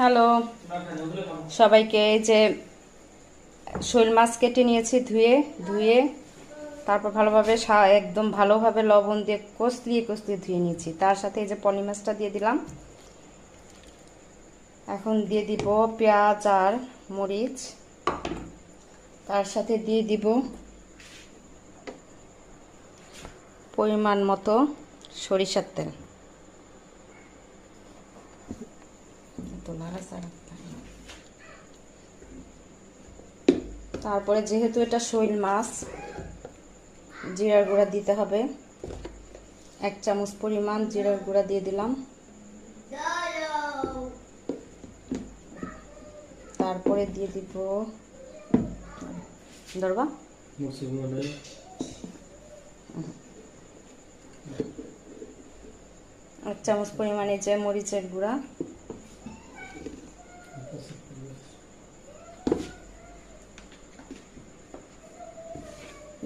Hello. সবাইকে এই যে শোল মাছ কেটে নিয়েছি ধুয়ে ধুয়ে তারপর ভালোভাবে একদম ভালোভাবে লবণ দিয়ে কষলিয়ে কষলিয়ে ধুয়ে নিয়েছি। তার সাথে এই যে পলি মাছটা দিয়ে দিলাম। এখন দিয়ে দিব পেঁয়াজ আর মরিচ। তার সাথে দিয়ে দিব পরিমাণ মতো সরিষার তেল। নাড়াচাড়া। তারপরে যেহেতু এটা শৈল মাছ জিরার গুঁড়া দিতে হবে। এক চামচ পরিমাণ জিরার গুঁড়া দিয়ে দিলাম। তারপরে দিয়ে দিব দরবা এক চামচ পরিমাণে যে মরিচের গুঁড়া।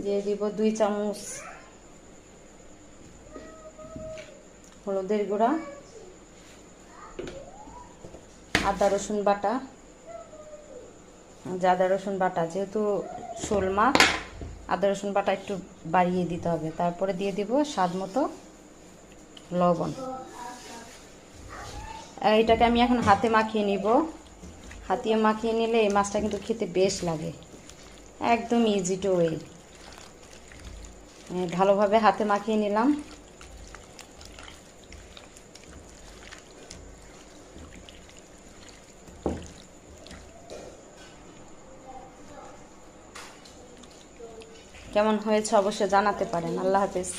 দিয়ে দিব দুই চামচ হলুদের গুঁড়া, আদা রসুন বাটা আদা রসুন বাটা, যেহেতু শোল মাছ, আদা রসুন বাটা একটু বাড়িয়ে দিতে হবে। তারপরে দিয়ে দিব স্বাদ মতো লবণ। এটাকে আমি এখন হাতে মাখিয়ে নিব। হাতিয়ে মাখিয়ে নিলে এই মাছটা কিন্তু খেতে বেশ লাগে। একদম ইজি টু ওয়ে ভালোভাবে হাতে মাখিয়ে নিলাম। কেমন হয়েছে অবশ্যই জানাতে পারেন। আল্লাহ হাফেজ।